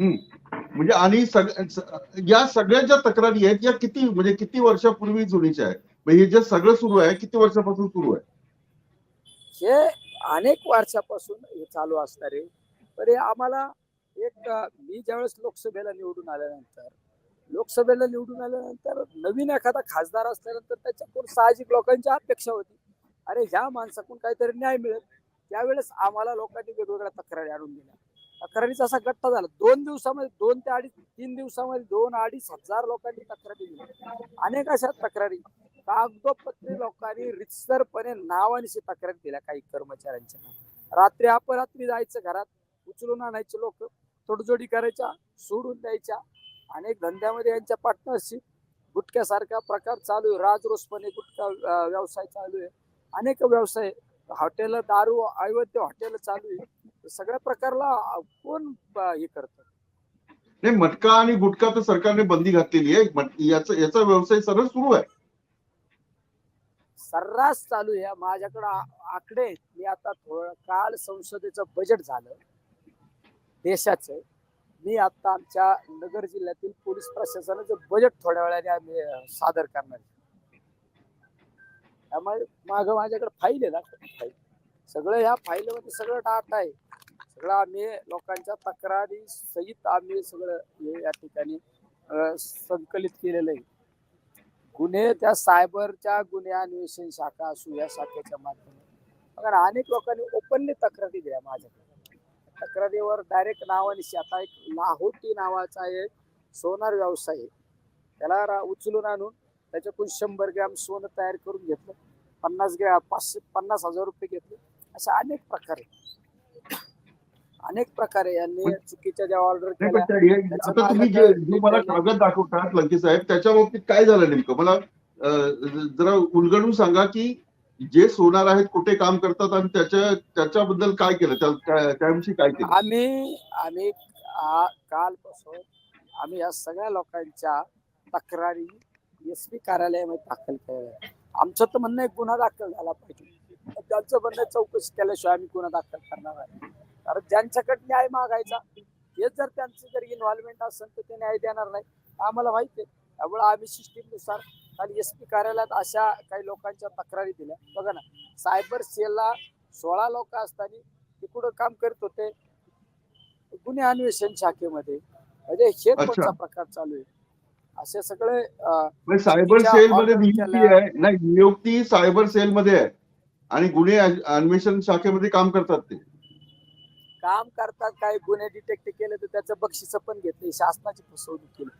हम्म. म्हणजे आणि सग- या सगळ्या ज्या तक्रारी आहेत या किती म्हणजे किती वर्षापूर्वी जुनीच्या आहेत? म्हणजे हे जे सगळं सुरू आहे किती वर्षापासून सुरू आहे? हे अनेक वर्षापासून हे चालू असणार आहे. तर हे आम्हाला एक मी ज्यावेळेस लोकसभेला निवडून आल्यानंतर लोकसभेला निवडून आल्यानंतर नवीन एखादा खासदार असल्यानंतर त्याच्याकडून साहजिक लोकांची अपेक्षा होती. अरे ह्या माणसाकडून काहीतरी न्याय मिळेल. त्यावेळेस आम्हाला लोकांनी वेगवेगळ्या तक्रारी आणून दिल्या. तक्रारीचा असा गट्टा झाला. दोन दिवसामध्ये दोन ते अडीच तीन दिवसामध्ये दोन अडीच हजार लोकांनी तक्रारी दिली अनेक अशा तक्रारी. कागदोपत्री लोकांनी रितसरपणे नावानिशी तक्रारी दिल्या काही कर्मचाऱ्यांच्या. नाव रात्री अपरात्री जायचं घरात उचलून आणायचे लोक तोडजोडी करायच्या सोडून द्यायच्या. अनेक धंद्यामध्ये यांच्या पार्टनरशिप गुटख्यासारखा प्रकार चालू आहे. राजरोसपणे गुटखा व्यवसाय चालू आहे. अनेक व्यवसाय हॉटेल दारू अवैध हॉटेल चालू आहे. सगळ्या प्रकारला कोण हे करतं नाही मटका आणि गुटखा तर सरकारने बंदी घातलेली आहे. याचा याचा व्यवसाय सरळ सुरू आहे. सर्रास चालू आहे. माझ्याकडे आकडे. मी आता थोडं काल संसदेचं बजेट झालं. देशाचं. मी आता आमच्या नगर जिल्ह्यातील पोलीस प्रशासनाचं बजेट थोड्या वेळाने आम्ही सादर करणार. त्यामुळे माग माझ्याकडे फाईल आहे ना. फाईल सगळं ह्या फाईलमध्ये सगळं डाटा आहे. सगळं आम्ही लोकांच्या तक्रारी सहित आम्ही सगळं हे या ठिकाणी संकलित केलेलं आहे. गुन्हे त्या सायबरच्या गुन्हे अन्वेषण शाखा असू या शाखेच्या माध्यमातून. कारण अनेक लोकांनी ओपनली तक्रारी दिल्या माझ्याकडे. तक्रारीवर डायरेक्ट नावानिशी आता एक लाहोटी नावाचा एक सोनार व्यवसाय आहे. त्याला रा- उचलून आणून त्याच्याकडून शंभर ग्रॅम सोनं तयार करून घेतलं. पन्नास ग्रॅम पाचशे पन्नास हजार रुपये घेतले. अशा अनेक प्रकारे अनेक प्रकारे यांनी चुकीच्या ज्या ऑर्डर आता तुम्ही जे जो मला कागद दाखवतात लंके साहेब त्याच्या बाबतीत काय झालं नेमकं? मला जरा उलगडून सांगा की जे सोनार आहेत कुठे काम करतात आणि त्याच्या त्याच्याबद्दल काय केलं? त्या- त्या- त्याविषयी काय केलं? आम्ही आम्ही कालपासून आम्ही या सगळ्या लोकांच्या तक्रारी एस पी कार्यालयामध्ये दाखल केल्या आमचं तर म्हणणं आहे गुन्हा दाखल झाला पाहिजे. त्यांचं म्हणणं चौकशी केल्याशिवाय आम्ही गुन्हा दाखल करणार आहे कारण ज्यांच्याकडे न्याय मागायचा हेच जर त्यांचं जर इन्व्हॉल्वमेंट असेल तर ते न्याय देणार नाही. आम्हाला माहिती आहे. त्यामुळे आम्ही सिस्टीमनुसार काल एस पी कार्यालयात अशा काही लोकांच्या तक्रारी दिल्या. बघा ना सायबर सेलला सोळा लोक असताना ते कुठं काम करत होते? गुन्हे अन्वेषण शाखेमध्ये. म्हणजे हे. कोणता प्रकार चालू आहे? असे सगळे म्हणजे सायबर तिच्या सेल मध्ये नियुक्ती. आहे. नाही नियुक्ती सायबर सेल मध्ये आहे. आणि गुन्हे अन- अन्वेषण शाखेमध्ये काम करतात ते. काम करतात काही गुन्हे डिटेक्ट केले तर त्याचं बक्षीस पण घेतले शासनाची फसवणूक केली.